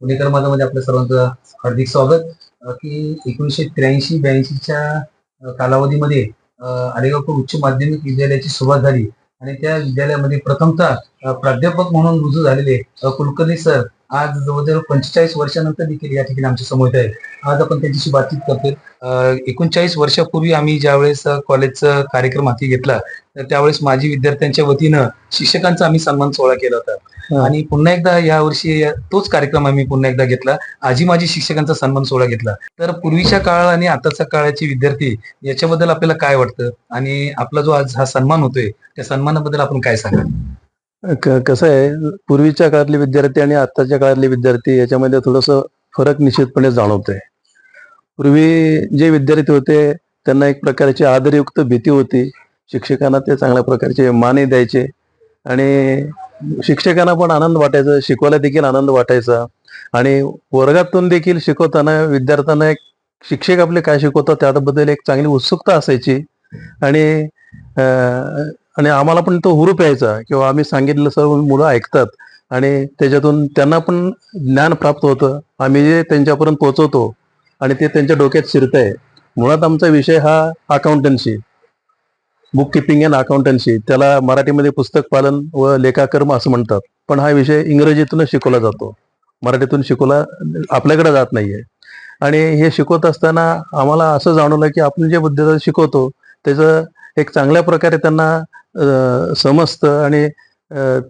पुणेकर माझामध्ये आपल्या सर्वांचं हार्दिक स्वागत. की एकोणीसशे त्र्याऐंशी ब्याऐंशीच्या कालावधीमध्ये अ, उच्च माध्यमिक विद्यालयाची सुरुवात झाली. आणि त्या विद्यालयामध्ये प्रथमतः प्राध्यापक म्हणून रुजू झालेले कुलकर्णी सर आज जवळजवळ पंचेचाळीस वर्षानंतर देखील या ठिकाणी आमच्यासमोर आहेत. आज आपण त्यांच्याशी बातचीत करतोय. एकोणचाळीस वर्षापूर्वी आम्ही ज्यावेळेस कॉलेजचा कार्यक्रम हाती घेतला तर त्यावेळेस माजी विद्यार्थ्यांच्या वतीनं शिक्षकांचा आम्ही सन्मान सोहळा केला होता. आणि पुन्हा एकदा या वर्षी तोच कार्यक्रम आम्ही पुन्हा एकदा घेतला. आजी माजी शिक्षकांचा सन्मान सोहळा घेतला. तर पूर्वीच्या काळ आणि आताच्या काळाचे विद्यार्थी याच्याबद्दल आपल्याला काय वाटतं? आणि आपला जो आज हा सन्मान होतोय त्या सन्मानाबद्दल आपण काय सांगाल? क- कसं आहे पूर्वीच्या काळातले विद्यार्थी आणि आत्ताच्या काळातले विद्यार्थी याच्यामध्ये थोडस फरक निश्चितपणे जाणवतोय. पूर्वी जे विद्यार्थी होते त्यांना एक प्रकारची आदरयुक्त भीती होती. शिक्षकांना ते चांगल्या प्रकारचे माने द्यायचे. आणि शिक्षकांना पण आनंद वाटायचा शिकवायला देखील आनंद वाटायचा. आणि वर्गातून देखील शिकवताना विद्यार्थ्यांना एक शिक्षक आपले काय शिकवतात त्याबद्दल एक चांगली उत्सुकता असायची. आणि आणि आम्हाला पण तो हुरूप यायचा किंवा आम्ही सांगितलं सर्व मुलं ऐकतात. आणि त्याच्यातून त्यांना पण ज्ञान प्राप्त होतं. आम्ही जे त्यांच्यापर्यंत पोहोचवतो आणि ते त्यांच्या डोक्यात शिरतंय. मुळात आमचा विषय हा accountancy bookkeeping and accountancy त्याला मराठीमध्ये पुस्तक पालन व लेखाकर्म असं म्हणतात. पण हा विषय इंग्रजीतूनच शिकवला जातो. मराठीतून शिकवला आपल्याकडे जात नाहीये. आणि हे शिकवत असताना आम्हाला असं जाणवलं की आपण जे बुद्ध शिकवतो त्याचं एक चांगल्या प्रकारे त्यांना समजतं आणि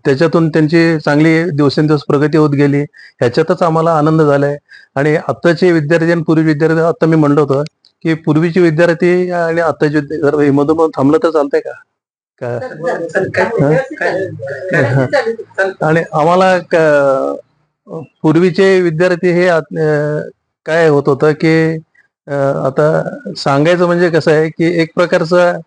त्याच्यातून त्यांची चांगली दिवसेंदिवस प्रगती होत गेली. ह्याच्यातच आम्हाला आनंद झालाय. आणि आत्ताचे विद्यार्थी आणि पूर्वी विद्यार्थी आता मी म्हणलं होतं की पूर्वीचे विद्यार्थी आणि आत्ताचे विद्यार्थी मधून थांबलं तर चालतंय का? आणि आम्हाला पूर्वीचे विद्यार्थी हे काय होत होतं की आता सांगायचं म्हणजे कसं आहे की एक प्रकारचं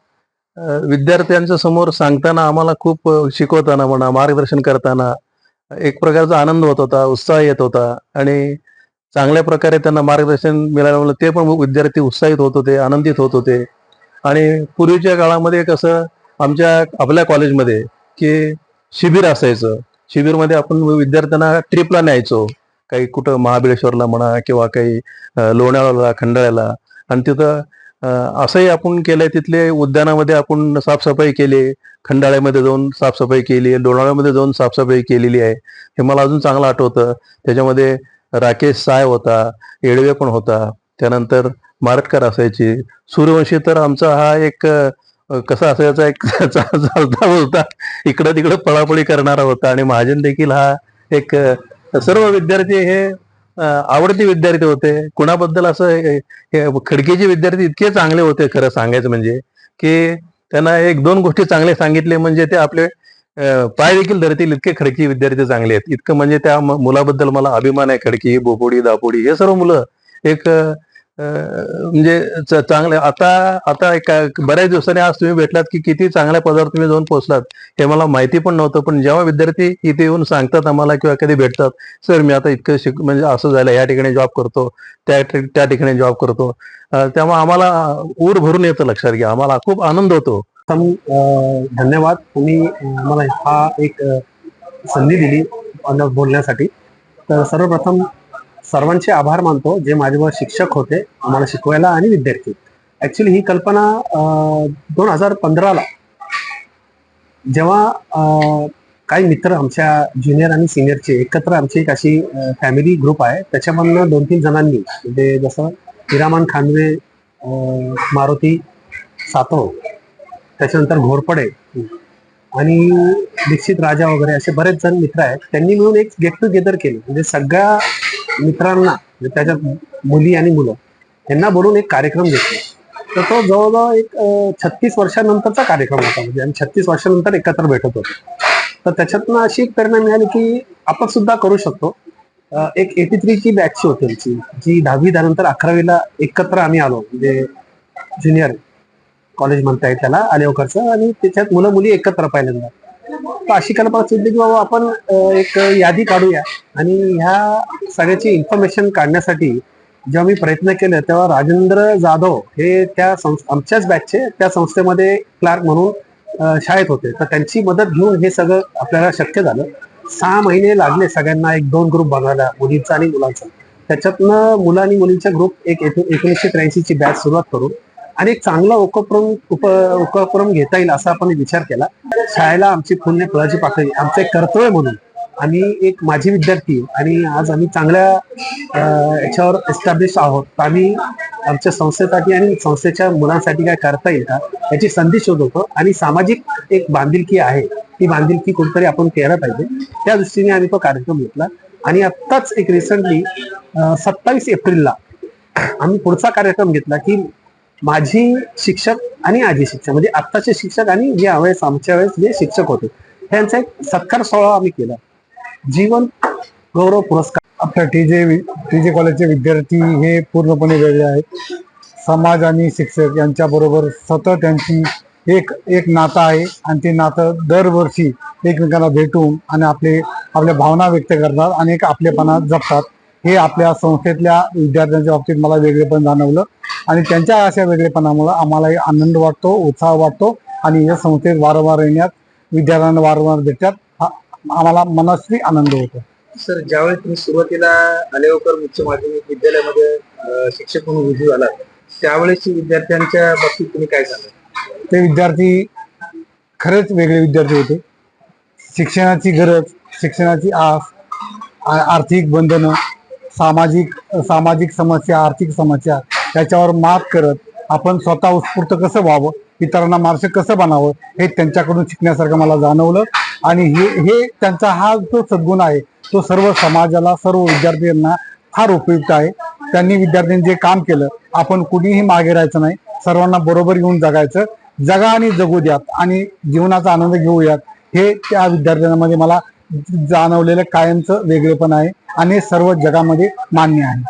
विद्यार्थ्यांच्या समोर सांगताना आम्हाला खूप शिकवताना म्हणा मार्गदर्शन करताना एक प्रकारचा आनंद होत होता उत्साह येत होता आणि चांगल्या प्रकारे त्यांना मार्गदर्शन मिळाल्यामुळे ते पण विद्यार्थी उत्साहित होत होते आनंदित होत होते. आणि पूर्वीच्या काळामध्ये कसं आमच्या आपल्या कॉलेजमध्ये की शिबिर असायचं. शिबिरमध्ये आपण विद्यार्थ्यांना ट्रिपला न्यायचो. काही कुठं महाबळेश्वरला म्हणा किंवा काही लोणावळ्याला खंडाळ्याला. आणि तिथं असंही आपण केलंय तिथले उद्यानामध्ये आपण साफसफाई केली खंडाळ्यामध्ये जाऊन साफसफाई केली लोणाळ्यामध्ये जाऊन साफसफाई केलेली आहे. हे मला अजून चांगलं आठवतं. त्याच्यामध्ये राकेश साय होता येडवे पण होता. त्यानंतर मारटकर असायची. सूर्यवंशी तर आमचा हा एक कसा असायचा एक चालता बोलता इकडं तिकडं पळापळी करणारा होता. आणि महाजन देखील हा एक सर्व विद्यार्थी हे आवडते विद्यार्थी होते. कुणाबद्दल असं खडकेचे खडकीचे विद्यार्थी इतके चांगले होते खरं सांगायचं म्हणजे की त्यांना एक दोन गोष्टी चांगले सांगितले म्हणजे ते आपले पाय देखील धरतील. इतके खडकी विद्यार्थी चांगले आहेत. इतकं म्हणजे त्या मुलाबद्दल मला अभिमान आहे. खडकी बोपोडी दापोडी हे सर्व मुलं एक म्हणजे चांगले आता आता एका बऱ्याच दिवसांनी आज तुम्ही भेटलात की किती चांगल्या पदावर तुम्ही जाऊन पोहोचलात. हे मला माहिती पण नव्हतं पण जेव्हा विद्यार्थी इथे येऊन सांगतात आम्हाला किंवा कधी भेटतात सर मी आता इतकं शिक म्हणजे असं झालं या ठिकाणी जॉब करतो त्या त्या ठिकाणी जॉब करतो. तेव्हा आम्हाला ऊर भरून येतं लक्षात घ्या. आम्हाला खूप आनंद होतो. धन्यवाद. तुम्ही मला हा एक संधी दिली बोलण्यासाठी. तर सर्वप्रथम सर्वांचे आभार मानतो जे माझ्यावर शिक्षक होते आम्हाला शिकवायला आणि विद्यार्थी. ऍक्च्युली ही कल्पना दोन हजार पंधराला जेव्हा काही मित्र आमच्या ज्युनियर आणि सिनियरचे एकत्र आमची एक अशी फॅमिली ग्रुप आहे. त्याच्यामधनं दोन तीन जणांनी म्हणजे जसं हिरामान खानवे मारुती सातव त्याच्यानंतर घोरपडे आणि दीक्षित राजा वगैरे असे बरेच जण मित्र आहेत. त्यांनी मिळून एक गेट टुगेदर केलं. म्हणजे सगळ्या मित्रांना म्हणजे त्याच्यात मुली आणि मुलं यांना बोलून एक कार्यक्रम घेतला. तर तो जवळजवळ एक छत्तीस वर्षानंतरचा कार्यक्रम होता. म्हणजे आम्ही छत्तीस वर्षानंतर एकत्र भेटत होतो. तर त्याच्यातनं अशी एक प्रेरणा मिळाली की आपण सुद्धा करू शकतो. एक एटी थ्रीची बॅचची होती आमची जी दहावी त्यानंतर अकरावीला एकत्र आम्ही आलो. म्हणजे ज्युनियर कॉलेज म्हणता येईल त्याला आलेवकरचं. आणि त्याच्यात मुलं मुली एकत्र पहिल्यांदा. अशी कल्पना सुचली की बाबा आपण एक यादी काढूया. आणि ह्या सगळ्याची इन्फॉर्मेशन काढण्यासाठी जेव्हा मी प्रयत्न केले तेव्हा राजेंद्र जाधव हे त्या संस- आमच्याच बॅचचे त्या संस्थेमध्ये क्लार्क म्हणून शाळेत होते. तर त्यांची मदत घेऊन हे सगळं आपल्याला शक्य झालं. सहा महिने लागले सगळ्यांना एक दोन ग्रुप बनवायला मुलींचा आणि मुलांचा. त्याच्यातनं मुलं आणि मुलींचा ग्रुप एक एकोणीसशे त्र्याऐंशी ची बॅच सुरुवात करून आणि एक चांगला उपक्रम उप उपक्रम घेता येईल असा आपण विचार केला. शाळेला आमची पुण्य फुलाची पाकळी आमचं एक कर्तव्य म्हणून आम्ही एक माझी विद्यार्थी आणि आज आम्ही चांगल्या याच्यावर एस्टॅब्लिश आहोत. तर आम्ही आमच्या संस्थेसाठी आणि संस्थेच्या मुलांसाठी काय करता येईल का याची संधी शोधवतो आणि सामाजिक एक बांधिलकी आहे ती बांधिलकी कुठेतरी आपण केलं पाहिजे. त्या दृष्टीने आम्ही तो कार्यक्रम घेतला. आणि आत्ताच एक रिसेंटली सत्तावीस एप्रिलला आम्ही पुढचा कार्यक्रम घेतला की माझी शिक्षक आणि आजी शिक्षक म्हणजे आत्ताचे शिक्षक आणि जे वेळेस आमच्या वेळेस जे शिक्षक होते त्यांचा एक सत्कार सोहळा आम्ही केला. जीवन गौरव पुरस्कार. आपल्या टी जे टी जे कॉलेजचे विद्यार्थी हे पूर्णपणे वेगळे आहेत. समाज आणि शिक्षक यांच्या बरोबर सतत त्यांची एक एक नातं आहे आणि ते नातं दरवर्षी एकमेकांना भेटून आणि आपले आपल्या भावना व्यक्त करतात आणि एक आपलेपणा जपतात. हे आपल्या संस्थेतल्या विद्यार्थ्यांच्या बाबतीत मला वेगळेपण जाणवलं. आणि त्यांच्या अशा वेगळेपणामुळे आम्हालाही आनंद वाटतो उत्साह वाटतो आणि या संस्थेत वारंवार येण्यात विद्यार्थ्यांना वारंवार भेटण्यात आ- आम्हाला मनस्वी आनंद होतो. सर ज्यावेळेस तुम्ही सुरुवातीला आलेवकर उच्च माध्यमिक विद्यालयामध्ये शिक्षक म्हणून रुजू झाला त्यावेळेस विद्यार्थ्यांच्या बाबतीत तुम्ही काय सांगा ते विद्यार्थी खरेच वेगळे विद्यार्थी होते. शिक्षणाची गरज शिक्षणाची आस आर्थिक बंधनं सामाजिक सामाजिक समस्या आर्थिक समस्या त्याच्यावर मात करत आपण स्वतः उत्स्फूर्त कसं व्हावं इतरांना मार्श कसं बनावं हे त्यांच्याकडून शिकण्यासारखं मला जाणवलं. आणि हे हे त्यांचा हा जो सद्गुण आहे तो सर्व समाजाला सर्व विद्यार्थ्यांना फार उपयुक्त आहे. त्यांनी विद्यार्थ्यांनी जे काम केलं आपण कुणीही मागे राहायचं नाही. सर्वांना बरोबर घेऊन जगायचं. जगा आणि जगू द्यात आणि जीवनाचा आनंद घेऊयात. हे त्या विद्यार्थ्यांमध्ये मला जाणवलेलं कायमचं वेगळेपण आहे आणि हे सर्व जगामध्ये मान्य आहे.